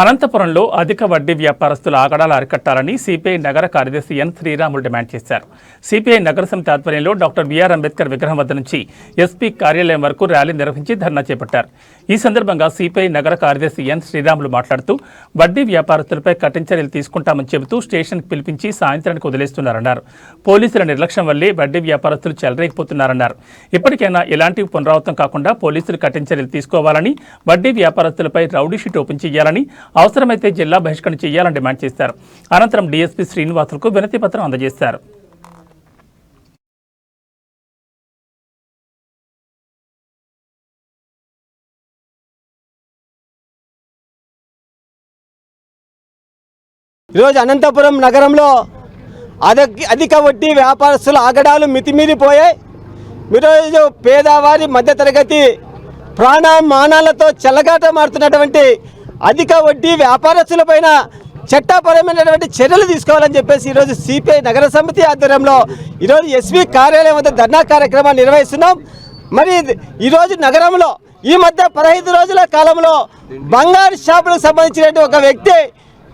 అనంతపురంలో అధిక వడ్డీ వ్యాపారస్తుల ఆగడాలు అరికట్టాలని సిపిఐ నగర కార్యదర్శి ఎన్ శ్రీరాములు డిమాండ్ చేశారు. సిపిఐ నగర సమితి ఆధ్వర్యంలో డాక్టర్ బిఆర్ అంబేద్కర్ విగ్రహం వద్ద నుంచి ఎస్పీ కార్యాలయం వరకు ర్యాలీ నిర్వహించి ధర్నా చేపట్టారు. ఈ సందర్భంగా సిపిఐ నగర కార్యదర్శి ఎన్ శ్రీరాములు మాట్లాడుతూ వడ్డీ వ్యాపారస్తులపై కఠిన చర్యలు తీసుకుంటామని చెబుతూ స్టేషన్కి పిలిపించి సాయంత్రానికి వదిలేస్తున్నారన్నారు. పోలీసుల నిర్లక్ష్యం వల్లే వడ్డీ వ్యాపారస్తులు చెలరేగిపోతున్నారన్నారు. ఇప్పటికైనా ఇలాంటివి పునరావృతం కాకుండా పోలీసులు కఠిన చర్యలు తీసుకోవాలని వడ్డీ వ్యాపారస్తులపై రౌడీ షీట్ ఓపెన్ చేయాలని అవసరమైతే జిల్లా బహిష్కరణ చేయాలని డిమాండ్ చేశారు. అనంతరం డీఎస్పీ శ్రీనివాసులకు వినతి పత్రం అందజేశారు. ఈరోజు అనంతపురం నగరంలో అధిక అధిక వడ్డీ వ్యాపారస్తుల ఆగడాలు మితిమీరిపోయాయి. ఈరోజు పేదవారి మధ్యతరగతి ప్రాణ మానాలతో చెల్లగాట మారుతున్నటువంటి అధిక వడ్డీ వ్యాపారస్తులపైన చట్టపరమైనటువంటి చర్యలు తీసుకోవాలని చెప్పేసి ఈరోజు సిపిఐ నగర సమితి ఆధ్వర్యంలో ఈరోజు ఎస్వి కార్యాలయం వద్ద ధర్నా కార్యక్రమాన్ని నిర్వహిస్తున్నాం. మరి ఈరోజు నగరంలో ఈ మధ్య పదహైదు రోజుల కాలంలో బంగారు షాపులకు సంబంధించినటువంటి ఒక వ్యక్తి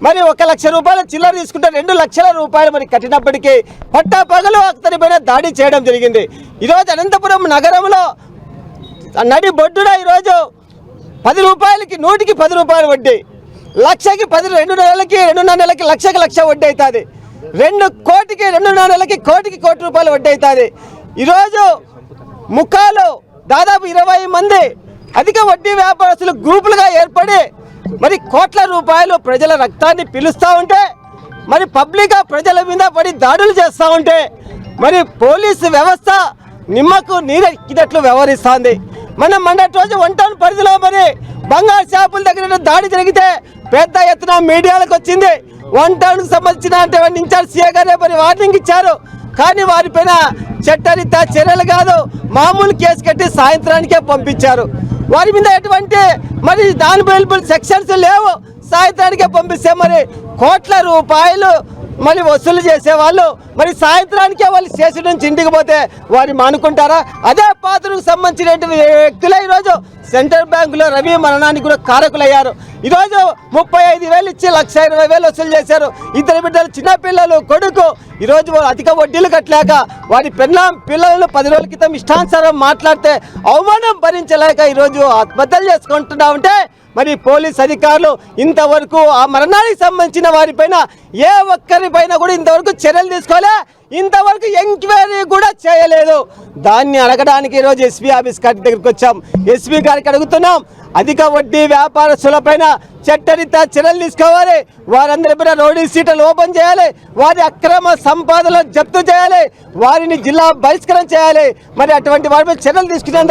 మరి ఒక లక్ష రూపాయల చిల్లర తీసుకుంటే రెండు లక్షల రూపాయలు మరి కట్టినప్పటికీ పట్టా పగలు అతనిపైన దాడి చేయడం జరిగింది. ఈరోజు అనంతపురం నగరంలో నడి బొడ్డున ఈరోజు పది రూపాయలకి నూటికి పది రూపాయలు వడ్డీ. లక్షకి పది రెండు నెలలకి రెండున్నర నెలలకి లక్షకి లక్ష వడ్డీ అవుతుంది. రెండు కోటికి రెండున్నర నెలలకి కోటికి కోటి రూపాయలు వడ్డీ అవుతుంది. ఈరోజు ముఖాలు దాదాపు ఇరవై మంది అధిక వడ్డీ వ్యాపారస్తులు గ్రూపులుగా ఏర్పడి మరి కోట్ల రూపాయలు ప్రజల రక్తాన్ని పిలుస్తూ ఉంటే మరి పబ్లిక్గా ప్రజల మీద పడి దాడులు చేస్తూ ఉంటే మరి పోలీసు వ్యవస్థ నిమ్మకు నీరెక్కినట్లు వ్యవహరిస్తుంది. మనం మొన్నటి రోజు వన్ టౌన్ పరిధిలో మరి బంగారు షాపుల దగ్గర దాడి జరిగితే పెద్ద ఎత్తున మీడియాలకు వచ్చింది. వన్ టౌన్కి సంబంధించిన ఇన్ఛార్జ్ సీఏ గారే మరి వార్నింగ్ ఇచ్చారు. కానీ వారిపైన చట్టరీత్యా చర్యలు కాదు మామూలు కేసు కట్టి సాయంత్రానికే పంపించారు. వారి మీద ఎటువంటి మరి నాన్ బెయిలబుల్ సెక్షన్స్ లేవు. సాయంత్రానికే పంపిస్తే మరి కోట్ల రూపాయలు మళ్ళీ వసూలు చేసేవాళ్ళు మరి సాయంత్రానికే వాళ్ళు స్టేషన్ నుంచి ఇంటికి పోతే వారి మానుకుంటారా? అదే పాత్రకు సంబంధించినటువంటి వ్యక్తులే ఈరోజు సెంట్రల్ బ్యాంకులో రవి మరణానికి కూడా కారకులయ్యారు. ఈరోజు ముప్పై ఐదు వేలు ఇచ్చి లక్ష ఇరవై వేలు వసూలు చేశారు. ఇద్దరు బిడ్డలు చిన్నపిల్లలు కొడుకు. ఈరోజు అధిక వడ్డీలు కట్టలేక వారి పిల్ల పిల్లలు పది రోజుల క్రితం ఇష్టానుసారం మాట్లాడితే అవమానం భరించలేక ఈరోజు ఆత్మహత్యలు చేసుకుంటున్నా ఉంటే మరి పోలీస్ అధికారులు ఇంతవరకు ఆ మరణానికి సంబంధించిన వారిపైన ఏ ఒక్కరిపైన కూడా ఇంతవరకు చర్యలు తీసుకోలే. ఇంతవరకు ఎంక్వైరీ కూడా చేయలేదు. దాన్ని అడగడానికి ఈరోజు ఎస్పీ ఆఫీస్ గారి దగ్గరికి వచ్చాం. ఎస్పీ గారికి అడుగుతున్నాం అధిక వడ్డీ వ్యాపారస్తులపైన చట్టరిత చర్యలు తీసుకోవాలి. వారందరి పైన రోడ్డు సీట్లు ఓపెన్ చేయాలి. వారి అక్రమ సంపాదనలు జప్తు చేయాలి. వారిని జిల్లా బహిష్కరణ చేయాలి. మరి అటువంటి వారిపై చర్యలు తీసుకునేందుకు